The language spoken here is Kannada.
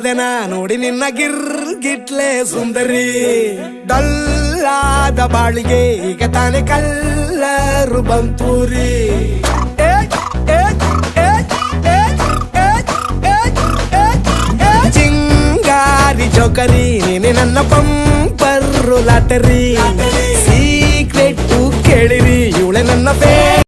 ಬಂದೆನ ನೋಡಿ ನಿನ್ನ ಗಿರ್ ಗಿಟ್ಲೆ ಸುಂದರಿ. ಡಲ್ಲಾದ ಬಾಳಿಗೆ ಈಗ ತಾನೆ ಕಲ್ಲರು ಬಂತೂರಿ. ಏ, ಚಿಂಗಾರಿ ಜೋಕರಿ ನೀನೆ ನನ್ನ ಪಂಪರು ಲಾಟರಿ. ಸೀಕ್ರೆಟ್ ಕೇಳಿರಿ ಇವಳೆ ನನ್ನ ಪೇ